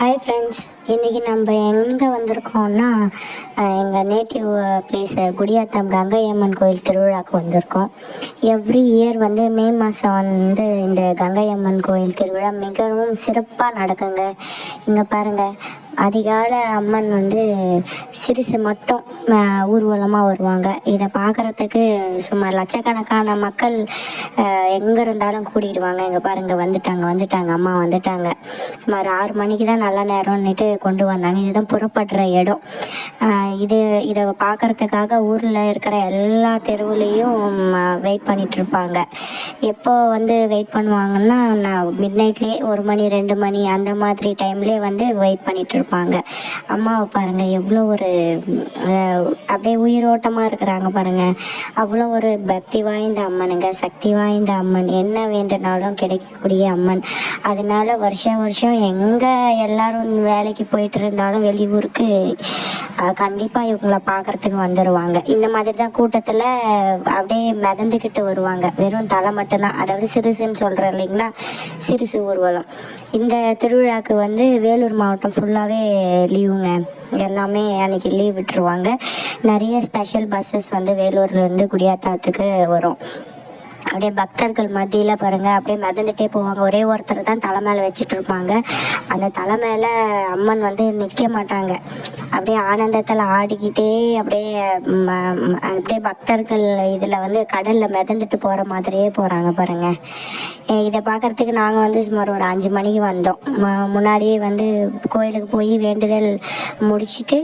Hi friends இன்றைக்கி நம்ம எங்கே வந்திருக்கோம்னா எங்கள் நேட்டிவ் பிளேஸ் குடியாத்தம் கங்கை அம்மன் கோயில் திருவிழாவுக்கு வந்திருக்கோம். எவ்ரி இயர் வந்து மே மாதம் வந்து இந்த கங்கை அம்மன் கோயில் திருவிழா மிகவும் சிறப்பாக நடக்குங்க. இங்கே பாருங்கள் அதிகால அம்மன் வந்து சிறுசு மட்டும் ஊர்வலமாக வருவாங்க. இதை பார்க்குறதுக்கு சுமார் லட்சக்கணக்கான மக்கள் எங்கே இருந்தாலும் கூடிடுவாங்க. இங்கே பாருங்க வந்துட்டாங்க வந்துட்டாங்க அம்மா வந்துட்டாங்க. சுமார் ஆறு மணிக்கு தான் நல்ல நேரம்னுட்டு கொண்டு வந்தாங்க. இதுதான் புறப்படுற இடம். இது இதை பார்க்குறதுக்காக ஊரில் இருக்கிற எல்லா தெருவுலேயும் வெயிட் பண்ணிட்டு இருப்பாங்க எப்போ வந்து வெயிட் பண்ணுவாங்கன்னா நான் மிட் நைட்லேயே ஒரு மணி ரெண்டு மணி அந்த மாதிரி டைம்லேயே வந்து வெயிட் பண்ணிட்டு இருப்பாங்க. அம்மாவை பாருங்க எவ்வளோ ஒரு அப்படியே உயிரோட்டமாக இருக்கிறாங்க பாருங்க. அவ்வளோ ஒரு பக்தி வாய்ந்த அம்மனுங்க சக்தி வாய்ந்த அம்மன். என்ன வேண்டுனாலும் கிடைக்கக்கூடிய அம்மன். அதனால வருஷம் வருஷம் எங்கே எல்லாரும் வேலைக்கு போயிட்டு இருந்தாலும் வெளியூருக்கு கண்டிப்பாக இவங்களை பார்க்கறதுக்கு வந்துடுவாங்க இந்த மாதிரி தான் கூட்டத்தில் அப்படியே மிதந்துக்கிட்டு வருவாங்க. வெறும் தலை மட்டும்தான். அதாவது சிறுசுன்னு சொல்கிறேன் இல்லைங்களா? சிறுசு ஊர்வலம். இந்த திருவிழாக்கு வந்து வேலூர் மாவட்டம் ஃபுல்லாகவே லீவுங்க எல்லாமே அன்னைக்கு லீவ் விட்டுருவாங்க. நிறைய ஸ்பெஷல் பஸ்ஸஸ் வந்து வேலூர்லேருந்து குடியாத்தாத்துக்கு வரும். அப்படியே பக்தர்கள் மத்தியில் பாருங்கள் அப்படியே மிதந்துட்டே போவாங்க. ஒரே ஒருத்தர் தான் தலை மேலே வச்சுட்டு இருப்பாங்க. அந்த தலை மேலே அம்மன் வந்து நிற்க மாட்டாங்க. அப்படியே ஆனந்தத்தில் ஆடிக்கிட்டே அப்படியே அப்படியே பக்தர்கள் இதில் வந்து கடலில் மிதந்துட்டு போகிற மாதிரியே போகிறாங்க பாருங்கள் இதை பார்க்குறதுக்கு நாங்கள் வந்து சுமார் ஒரு அஞ்சு மணிக்கு வந்தோம். முன்னாடியே வந்து கோயிலுக்கு போய் வேண்டுதல் முடிச்சுட்டு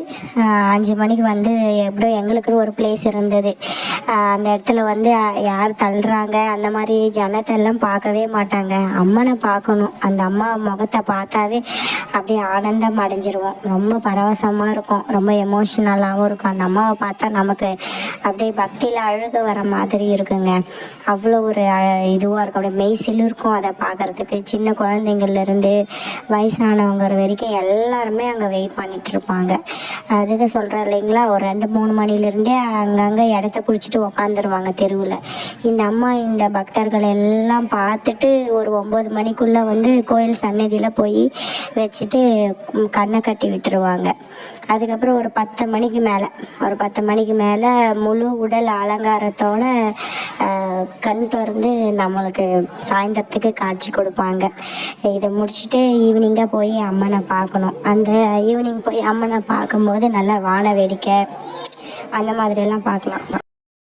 அஞ்சு மணிக்கு வந்து எப்படியோ எங்களுக்குன்னு ஒரு பிளேஸ் இருந்தது. அந்த இடத்துல வந்து யார் தள்ளுறாங்க அந்த மாதிரி ஜனத்தெல்லாம் பார்க்கவே மாட்டாங்க. அம்மனை பார்க்கணும். அந்த அம்மா முகத்தை பார்த்தாவே அப்படியே ஆனந்தம் அடைஞ்சிருவோம். ரொம்ப பரவசமாக இருக்கும். ரொம்ப எமோஷ்னலாகவும் இருக்கும். அந்த அம்மாவை பார்த்தா நமக்கு அப்படியே பக்தியில் அழுக வர மாதிரி இருக்குங்க. அவ்வளோ ஒரு இதுவாக இருக்கும். அப்படியே மெய்சில் இருக்கும் அதை பார்க்கறதுக்கு. சின்ன குழந்தைங்கள்லேருந்து வயசானவங்க வரைக்கும் எல்லாருமே அங்கே வெயிட் பண்ணிட்டு இருப்பாங்க. அதுதான் சொல்கிறேன் இல்லைங்களா? ஒரு ரெண்டு மூணு மணிலேருந்தே அங்கங்கே இடத்த பிடிச்சிட்டு உக்காந்துருவாங்க தெருவில். இந்த அம்மா இந்த பக்தர்கள் எல்லாம் பார்த்துட்டு ஒரு ஒம்பது மணிக்குள்ளே வந்து கோயில் சன்னதியில் போய் வச்சுட்டு கண்ணை கட்டி விட்டுருவாங்க. அதுக்கப்புறம் ஒரு பத்து மணிக்கு மேலே ஒரு பத்து மணிக்கு மேலே முழு உடல் அலங்காரத்தோட கண் திறந்து நம்மளுக்கு சாயந்தரத்துக்கு காட்சி கொடுப்பாங்க. இதை முடிச்சுட்டு ஈவினிங்காக போய் அம்மனை பார்க்கணும். அந்த ஈவினிங் போய் அம்மனை பார்க்கும்போது நல்லா வான வேடிக்கை அந்த மாதிரியெல்லாம் பார்க்கலாம்.